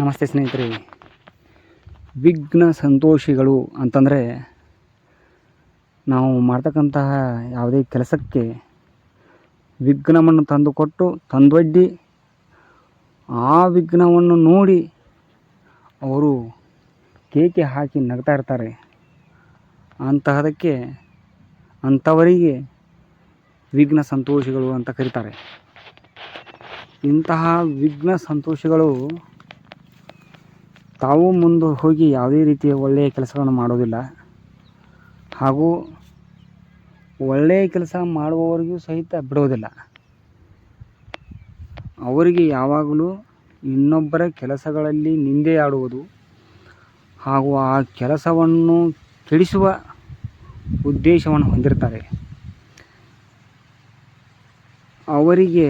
ನಮಸ್ತೆ ಸ್ನೇಹಿತರೆ. ವಿಘ್ನ ಸಂತೋಷಿಗಳು ಅಂತಂದರೆ ನಾವು ಮಾಡ್ತಕ್ಕಂತಹ ಯಾವುದೇ ಕೆಲಸಕ್ಕೆ ವಿಘ್ನವನ್ನು ತಂದುಕೊಟ್ಟು, ತಂದೊಡ್ಡಿ ಆ ವಿಘ್ನವನ್ನು ನೋಡಿ ಅವರು ಕೇಕೆ ಹಾಕಿ ನಗ್ತಾ ಇರ್ತಾರೆ. ಅಂತಹದಕ್ಕೆ ಅಂಥವರಿಗೆ ವಿಘ್ನ ಸಂತೋಷಿಗಳು ಅಂತ ಕರೀತಾರೆ. ಇಂತಹ ವಿಘ್ನ ಸಂತೋಷಿಗಳು ತಾವು ಮುಂದೆ ಹೋಗಿ ಯಾವುದೇ ರೀತಿಯ ಒಳ್ಳೆಯ ಕೆಲಸಗಳನ್ನು ಮಾಡೋದಿಲ್ಲ ಹಾಗೂ ಒಳ್ಳೆಯ ಕೆಲಸ ಮಾಡುವವರಿಗೂ ಸಹಿತ ಬಿಡೋದಿಲ್ಲ ಅವರಿಗೆ ಯಾವಾಗಲೂ ಇನ್ನೊಬ್ಬರ ಕೆಲಸಗಳಲ್ಲಿ ನಿಂದೆ ಆಡುವುದು ಹಾಗೂ ಆ ಕೆಲಸವನ್ನು ಕೆಡಿಸುವ ಉದ್ದೇಶವನ್ನು ಹೊಂದಿರ್ತಾರೆ ಅವರಿಗೆ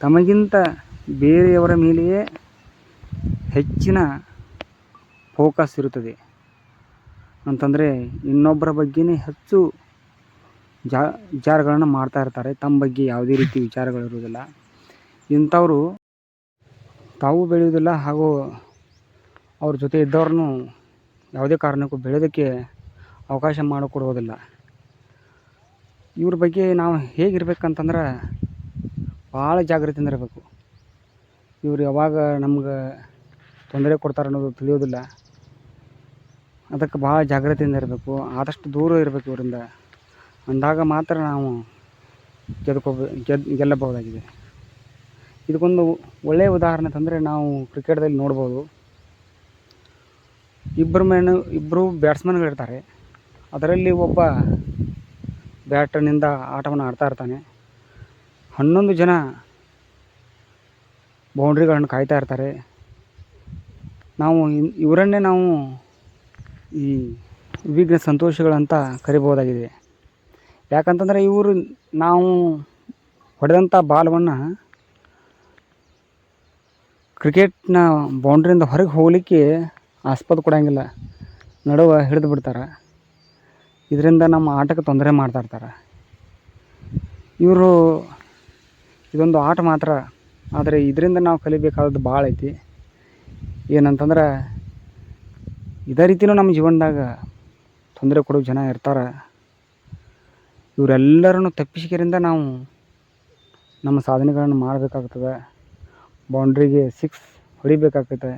ತಮಗಿಂತ ಬೇರೆಯವರ ಮೇಲೆಯೇ ಹೆಚ್ಚಿನ ಫೋಕಸ್ ಇರುತ್ತದೆ. ಅಂತಂದರೆ ಇನ್ನೊಬ್ಬರ ಬಗ್ಗೆನೇ ಹೆಚ್ಚು ಜಾ, ವಿಚಾರಗಳನ್ನು ಮಾಡ್ತಾ ಇರ್ತಾರೆ. ತಮ್ಮ ಬಗ್ಗೆ ಯಾವುದೇ ರೀತಿ ವಿಚಾರಗಳು ವಿಚಾರಗಳಿರುವುದಿಲ್ಲ ಇಂಥವರು ತಾವು ಬೆಳೆಯುವುದಿಲ್ಲ ಹಾಗೂ ಅವ್ರ ಜೊತೆ ಇದ್ದವ್ರನ್ನೂ ಯಾವುದೇ ಕಾರಣಕ್ಕೂ ಬೆಳೆಯೋದಕ್ಕೆ ಅವಕಾಶ ಮಾಡಿಕೊಡುವುದಿಲ್ಲ. ಇವ್ರ ಬಗ್ಗೆ ನಾವು ಹೇಗಿರ್ಬೇಕಂತಂದ್ರೆ ಭಾಳ ಜಾಗೃತಿಯಿಂದ ಇರಬೇಕು. ಇವ್ರು ಯಾವಾಗ ನಮ್ಗೆ ತೊಂದರೆ ಕೊಡ್ತಾರೆ ಅನ್ನೋದು ತಿಳಿಯೋದಿಲ್ಲ. ಅದಕ್ಕೆ ಭಾಳ ಜಾಗ್ರತೆಯಿಂದ ಇರಬೇಕು. ಆದಷ್ಟು ದೂರ ಇರಬೇಕು ಇವರಿಂದ. ಅಂದಾಗ ಮಾತ್ರ ನಾವು ಗೆದ್ಕೋಬ, ಗೆದ್, ಗೆಲ್ಲಬಹುದಾಗಿದೆ. ಇದಕ್ಕೊಂದು ಒಳ್ಳೆಯ ಉದಾಹರಣೆ ತಂದರೆ ನಾವು ಕ್ರಿಕೆಟ್ದಲ್ಲಿ ನೋಡ್ಬೋದು. ಇಬ್ಬರು ಮೇನು ಇಬ್ಬರು ಬ್ಯಾಟ್ಸ್ಮನ್ಗಳಿರ್ತಾರೆ ಅದರಲ್ಲಿ ಒಬ್ಬ ಬ್ಯಾಟ್ನಿಂದ ಆಟವನ್ನು ಆಡ್ತಾ ಇರ್ತಾನೆ. ಹನ್ನೊಂದು ಜನ ಬೌಂಡ್ರಿಗಳನ್ನು ಕಾಯ್ತಾ ಇರ್ತಾರೆ. ನಾವು ಇವರನ್ನೇ ನಾವು ಈ ವಿಘ್ನ ಸಂತೋಷಗಳಂತ ಕರಿಬೋದಾಗಿದೆ ಯಾಕಂತಂದರೆ ಇವರು ನಾವು ಹೊಡೆದಂಥ ಬಾಲವನ್ನು ಕ್ರಿಕೆಟ್ನ ಬೌಂಡ್ರಿಯಿಂದ ಹೊರಗೆ ಹೋಗಲಿಕ್ಕೆ ಆಸ್ಪದ ಕೊಡೋಂಗಿಲ್ಲ. ನಡುವ ಹಿಡಿದು ಬಿಡ್ತಾರೆ. ಇದರಿಂದ ನಮ್ಮ ಆಟಕ್ಕೆ ತೊಂದರೆ ಮಾಡ್ತಾ ಇರ್ತಾರೆ. ಇವರು ಇದೊಂದು ಆಟ ಮಾತ್ರ. ಆದರೆ ಇದರಿಂದ ನಾವು ಕಲಿಬೇಕಾದದ್ದು ಭಾಳ ಐತಿ. ಏನಂತಂದ್ರೆ ಇದೇ ರೀತಿಯೂ ನಮ್ಮ ಜೀವನದಾಗ ತೊಂದರೆ ಕೊಡೋ ಜನ ಇರ್ತಾರೆ. ಇವರೆಲ್ಲರನ್ನು ತಪ್ಪಿಸಿಕೆರಿಂದ ನಾವು ನಮ್ಮ ಸಾಧನೆಗಳನ್ನು ಮಾಡಬೇಕಾಗ್ತದೆ. ಬೌಂಡ್ರಿಗೆ ಸಿಕ್ಸ್ ಹೊಡಿಬೇಕಾಗ್ತದೆ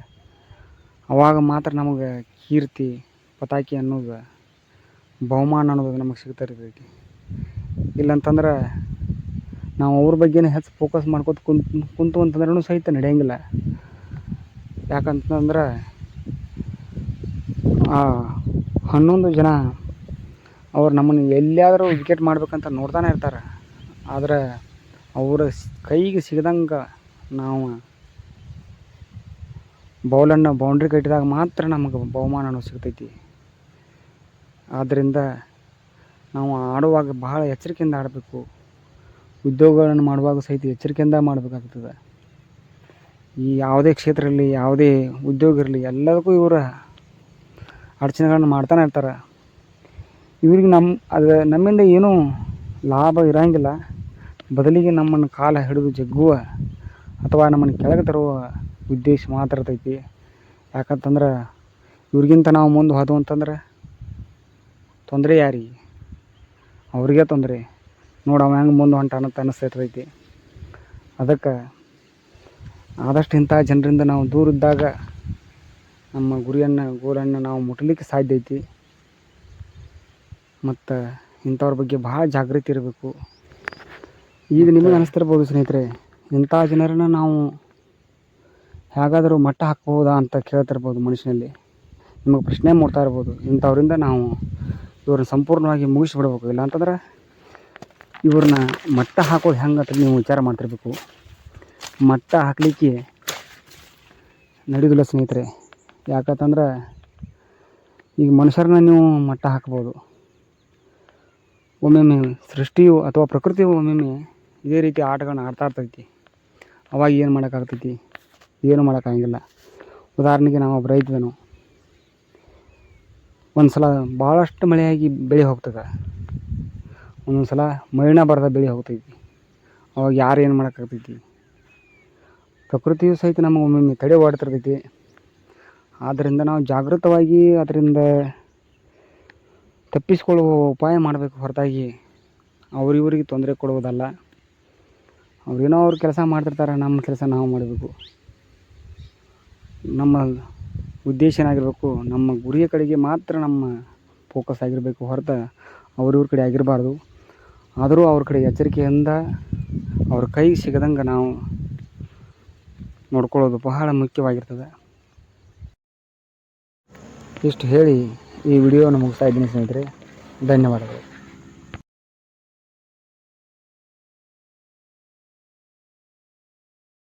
ಆವಾಗ ಮಾತ್ರ ನಮಗೆ ಕೀರ್ತಿ, ಪತಾಕಿ ಅನ್ನೋದು, ಬಹುಮಾನ ಅನ್ನೋದು ನಮಗೆ ಸಿಗ್ತಾ ಇರ್ತೈತಿ. ಇಲ್ಲಂತಂದ್ರೆ ನಾವು ಅವ್ರ ಬಗ್ಗೆನೇ ಹೆಚ್ಚು ಫೋಕಸ್ ಮಾಡ್ಕೊತ ಕುಂತು ಕುಂತು ಅಂತಂದ್ರೂ ಸಹಿತ ನಡೆಯಂಗಿಲ್ಲ. ಯಾಕಂತಂದ್ರೆ ಆ ಹನ್ನೊಂದು ಜನ ಅವ್ರು ನಮ್ಮನ್ನು ಎಲ್ಲಿಯಾದರೂ ವಿಕೆಟ್ ಮಾಡ್ಬೇಕಂತ ನೋಡ್ತಾನೆ ಇರ್ತಾರೆ. ಆದರೆ ಅವರ ಕೈಗೆ ಸಿಗದಂಗೆ ನಾವು ಬೌಲನ್ನು ಬೌಂಡ್ರಿ ಕಟ್ಟಿದಾಗ ಮಾತ್ರ ನಮಗೆ ಬಹುಮಾನ ಅನ್ನೋದು ಸಿಗ್ತೈತಿ. ಆದ್ದರಿಂದ ನಾವು ಆಡುವಾಗ ಬಹಳ ಎಚ್ಚರಿಕೆಯಿಂದ ಆಡಬೇಕು. ಉದ್ಯೋಗಗಳನ್ನು ಮಾಡುವಾಗ ಸಹಿತ ಎಚ್ಚರಿಕೆಯಿಂದ ಮಾಡಬೇಕಾಗ್ತದೆ. ಈ ಯಾವುದೇ ಕ್ಷೇತ್ರದಲ್ಲಿ, ಯಾವುದೇ ಉದ್ಯೋಗ ಇರಲಿ, ಎಲ್ಲದಕ್ಕೂ ಇವರ ಅಡಚಣೆಗಳನ್ನು ಮಾಡ್ತಾನೆ ಇರ್ತಾರೆ. ಇವ್ರಿಗೆ ನಮ್ಮ ಅದು ನಮ್ಮಿಂದ ಏನೂ ಲಾಭ ಇರೋಂಗಿಲ್ಲ. ಬದಲಿಗೆ ನಮ್ಮನ್ನು ಕಾಲ ಹಿಡಿದು ಜಗ್ಗುವ ಅಥವಾ ನಮ್ಮನ್ನು ಕೆಳಗೆ ತರುವ ಉದ್ದೇಶ ಮಾತ್ರ ಇರ್ತೈತಿ. ಯಾಕಂತಂದ್ರೆ ಇವ್ರಿಗಿಂತ ನಾವು ಮುಂದೆ ಹೋದವು ಅಂತಂದ್ರೆ ತೊಂದರೆ ಯಾರಿಗೆ ಅವ್ರಿಗೆ ತೊಂದರೆ. ನೋಡಿ ಅವ ಹೆಂಗೆ ಮುಂದೆ ಹೊಂಟಾನ ಅಂತ ಅನ್ನಿಸ್ತೈತೈತಿ ಅದಕ್ಕೆ ಆದಷ್ಟು ಇಂಥ ಜನರಿಂದ ನಾವು ದೂರ ಇದ್ದಾಗ ನಮ್ಮ ಗುರಿಯನ್ನು ಗೋಲನ್ನು ನಾವು ಮುಟ್ಟಲಿಕ್ಕೆ ಸಾಧ್ಯ ಐತಿ. ಮತ್ತು ಇಂಥವ್ರ ಬಗ್ಗೆ ಭಾಳ ಜಾಗೃತಿ ಇರಬೇಕು. ಈಗ ನಿಮಗೆ ಅನಿಸ್ತಿರ್ಬೋದು ಸ್ನೇಹಿತರೆ ಇಂಥ ಜನರನ್ನು ನಾವು ಹೇಗಾದರೂ ಮಟ್ಟ ಹಾಕ್ಬೋದಾ ಅಂತ ಕೇಳ್ತಿರ್ಬೋದು ಮನುಷ್ಯನಲ್ಲಿ. ನಿಮಗೆ ಪ್ರಶ್ನೆ ಮೂಡ್ತಾ ಇರ್ಬೋದು ಇಂಥವ್ರಿಂದ ನಾವು ಇವ್ರನ್ನ ಸಂಪೂರ್ಣವಾಗಿ ಮುಗಿಸ್ಬಿಡ್ಬೇಕು. ಇಲ್ಲ ಅಂತಂದ್ರೆ ಇವ್ರನ್ನ ಮಟ್ಟ ಹಾಕೋದು ಹೆಂಗೆ ಅಂತ ನೀವು ವಿಚಾರ ಮಾಡ್ತಿರ್ಬೇಕು. ಮಟ್ಟ ಹಾಕಲಿಕ್ಕೆ ನಡೆಯೋದಿಲ್ಲ ಸ್ನೇಹಿತರೆ. ಯಾಕಂತಂದ್ರೆ ಈಗ ಮನುಷ್ಯರನ್ನ ನೀವು ಮಟ್ಟ ಹಾಕ್ಬೋದು. ಒಮ್ಮೊಮ್ಮೆ ಸೃಷ್ಟಿಯು ಅಥವಾ ಪ್ರಕೃತಿಯು ಒಮ್ಮೊಮ್ಮೆ ಇದೇ ರೀತಿ ಆಟಗಳನ್ನ ಆಡ್ತಾ ಇರ್ತೈತಿ. ಅವಾಗ ಏನು ಮಾಡೋಕ್ಕಾಗ್ತೈತಿ? ಏನು ಮಾಡೋಕ್ಕಾಗಿಲ್ಲ. ಉದಾಹರಣೆಗೆ ನಾವು ಒಬ್ಬ ರೈತನು ಒಂದು ಸಲ ಭಾಳಷ್ಟು ಮಳೆಯಾಗಿ ಬೆಳೆ ಹೋಗ್ತದೆ. ಒಂದೊಂದು ಸಲ ಮಳೆನ ಬರದ ಬೆಳೆ ಹೋಗ್ತೈತಿ. ಅವಾಗ ಯಾರು ಏನು ಮಾಡೋಕ್ಕಾಗ್ತೈತಿ? ಪ್ರಕೃತಿಯು ಸಹಿತ ನಮಗೆ ಒಮ್ಮೊಮ್ಮೆ ತಡೆ ಓಡ್ತಿರ್ತೈತಿ. ಆದ್ದರಿಂದ ನಾವು ಜಾಗೃತವಾಗಿ ಅದರಿಂದ ತಪ್ಪಿಸಿಕೊಳ್ಳುವ ಉಪಾಯ ಮಾಡಬೇಕು ಹೊರತಾಗಿ. ಅವರಿವರಿಗೆ ತೊಂದರೆ ಕೊಡುವುದಲ್ಲ. ಅವ್ರೇನೋ ಅವ್ರ ಕೆಲಸ ಮಾಡ್ತಿರ್ತಾರೆ, ನಮ್ಮ ಕೆಲಸ ನಾವು ಮಾಡಬೇಕು. ನಮ್ಮ ಉದ್ದೇಶ ಏನಾಗಿರಬೇಕು ನಮ್ಮ ಗುರಿಯ ಕಡೆಗೆ ಮಾತ್ರ ನಮ್ಮ ಫೋಕಸ್ ಆಗಿರಬೇಕು ಹೊರತು ಅವರಿವ್ರ ಕಡೆ ಆಗಿರಬಾರ್ದು. ಆದರೂ ಅವ್ರ ಕಡೆ ಎಚ್ಚರಿಕೆಯಿಂದ ಅವ್ರ ಕೈ ಸಿಗದಂಗೆ ನಾವು ನೋಡ್ಕೊಳ್ಳೋದು ಬಹಳ ಮುಖ್ಯವಾಗಿರ್ತದೆ. ಇಷ್ಟು ಹೇಳಿ ಈ ವಿಡಿಯೋನ ಮುಗಿಸ್ತಾ ಇದ್ದೀನಿ ಸ್ನೇಹಿತರೆ. ಧನ್ಯವಾದಗಳು.